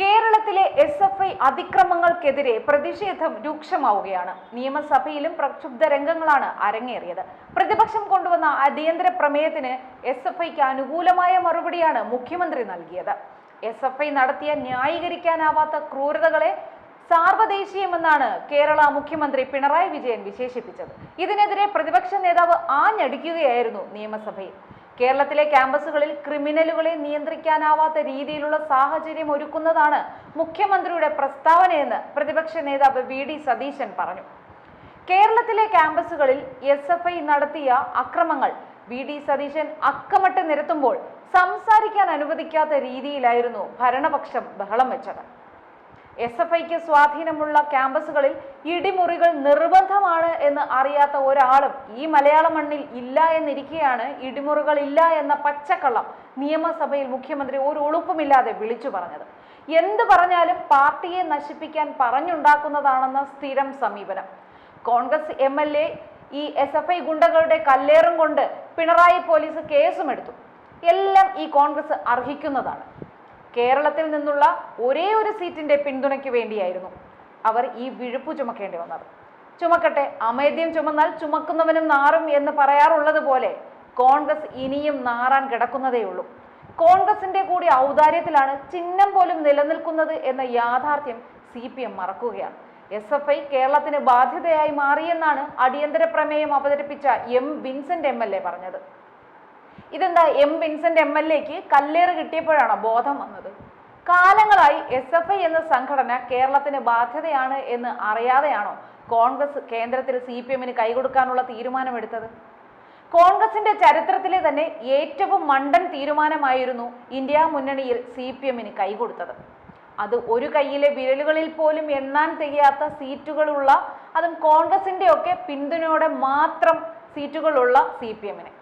കേരളത്തിലെ S F I അതിക്രമങ്ങൾക്കെതിരെ പ്രതിഷേധം രൂക്ഷമാവുകയാണ്. നിയമസഭയിലും പ്രക്ഷുബ്ധ രംഗങ്ങളാണ് അരങ്ങേറിയത്. പ്രതിപക്ഷം കൊണ്ടുവന്ന അടിയന്തര പ്രമേയത്തിന് എസ് എഫ് ഐക്ക് അനുകൂലമായ മറുപടിയാണ് മുഖ്യമന്ത്രി നൽകിയത്. എസ് എഫ് ഐ നടത്തിയ ന്യായീകരിക്കാനാവാത്ത ക്രൂരതകളെ സാർവദേശീയമെന്നാണ് കേരള മുഖ്യമന്ത്രി പിണറായി വിജയൻ വിശേഷിപ്പിച്ചത്. ഇതിനെതിരെ പ്രതിപക്ഷ നേതാവ് ആഞ്ഞടിക്കുകയായിരുന്നു നിയമസഭയിൽ. കേരളത്തിലെ ക്യാമ്പസുകളിൽ ക്രിമിനലുകളെ നിയന്ത്രിക്കാനാവാത്ത രീതിയിലുള്ള സാഹചര്യം ഒരുക്കുന്നതാണ് മുഖ്യമന്ത്രിയുടെ പ്രസ്താവനയെന്ന് പ്രതിപക്ഷ നേതാവ് വി ഡി സതീശൻ പറഞ്ഞു. കേരളത്തിലെ ക്യാമ്പസുകളിൽ എസ് എഫ് ഐ നടത്തിയ അക്രമങ്ങൾ വി ഡി സതീശൻ അക്കമട്ട് നിരത്തുമ്പോൾ സംസാരിക്കാൻ അനുവദിക്കാത്ത രീതിയിലായിരുന്നു ഭരണപക്ഷം ബഹളം വെച്ചത്. എസ് എഫ് ഐക്ക് സ്വാധീനമുള്ള ക്യാമ്പസുകളിൽ ഇടിമുറികൾ നിർബന്ധമാണ് എന്ന് അറിയാത്ത ഒരാളും ഈ മലയാള മണ്ണിൽ ഇല്ല എന്നിരിക്കെയാണ് ഇടിമുറികൾ ഇല്ല എന്ന പച്ചക്കള്ളം നിയമസഭയിൽ മുഖ്യമന്ത്രി ഒരു ഉളുപ്പുമില്ലാതെ വിളിച്ചു പറഞ്ഞത്. എന്ത് പറഞ്ഞാലും പാർട്ടിയെ നശിപ്പിക്കാൻ പറഞ്ഞുണ്ടാക്കുന്നതാണെന്ന സ്ഥിരം സമീപനം. കോൺഗ്രസ് എം എൽ എ ഈ എസ് എഫ് ഐ ഗുണ്ടകളുടെ കല്ലേറും കൊണ്ട് പിണറായി പോലീസ് കേസും എടുത്തു എല്ലാം ഈ കോൺഗ്രസ് അർഹിക്കുന്നതാണ്. കേരളത്തിൽ നിന്നുള്ള ഒരേ ഒരു സീറ്റിന്റെ പിന്തുണയ്ക്ക് വേണ്ടിയായിരുന്നു അവർ ഈ വിഴുപ്പ് ചുമക്കേണ്ടി വന്നത്. ചുമക്കട്ടെ അമേദ്യം ചുമന്നാൽ ചുമക്കുന്നവനും നാറും എന്ന് പറയാറുള്ളത് പോലെ കോൺഗ്രസ് ഇനിയും നാറാൻ കിടക്കുന്നതേയുള്ളൂ കോൺഗ്രസിന്റെ കൂടി ഔദാര്യത്തിലാണ് ചിഹ്നം പോലും നിലനിൽക്കുന്നത് എന്ന യാഥാർത്ഥ്യം സി പി എം മറക്കുകയാണ്. എസ് എഫ് ഐ കേരളത്തിന് ബാധ്യതയായി മാറിയെന്നാണ് അടിയന്തര പ്രമേയം അവതരിപ്പിച്ച M Vincent M L A പറഞ്ഞത്. ഇതെന്താ എം വിൻസെന്റ് എം എൽ എക്ക് കല്ലേറ് കിട്ടിയപ്പോഴാണോ ബോധം വന്നത്? കാലങ്ങളായി എസ് എഫ് ഐ എന്ന സംഘടന കേരളത്തിന് ബാധ്യതയാണ് എന്ന് അറിയാതെയാണോ കോൺഗ്രസ് കേന്ദ്രത്തിൽ സി പി എമ്മിന് കൈകൊടുക്കാനുള്ള തീരുമാനമെടുത്തത്? കോൺഗ്രസിന്റെ ചരിത്രത്തിലെ തന്നെ ഏറ്റവും മണ്ടൻ തീരുമാനമായിരുന്നു ഇന്ത്യ മുന്നണിയിൽ സി പി എമ്മിന് കൈകൊടുത്തത്. അത് ഒരു കൈയിലെ വിരലുകളിൽ പോലും എണ്ണാൻ തികയാത്ത സീറ്റുകളുള്ള അതും കോൺഗ്രസിന്റെ ഒക്കെ പിന്തുണയോടെ മാത്രം സീറ്റുകളുള്ള സി പി എമ്മിന്.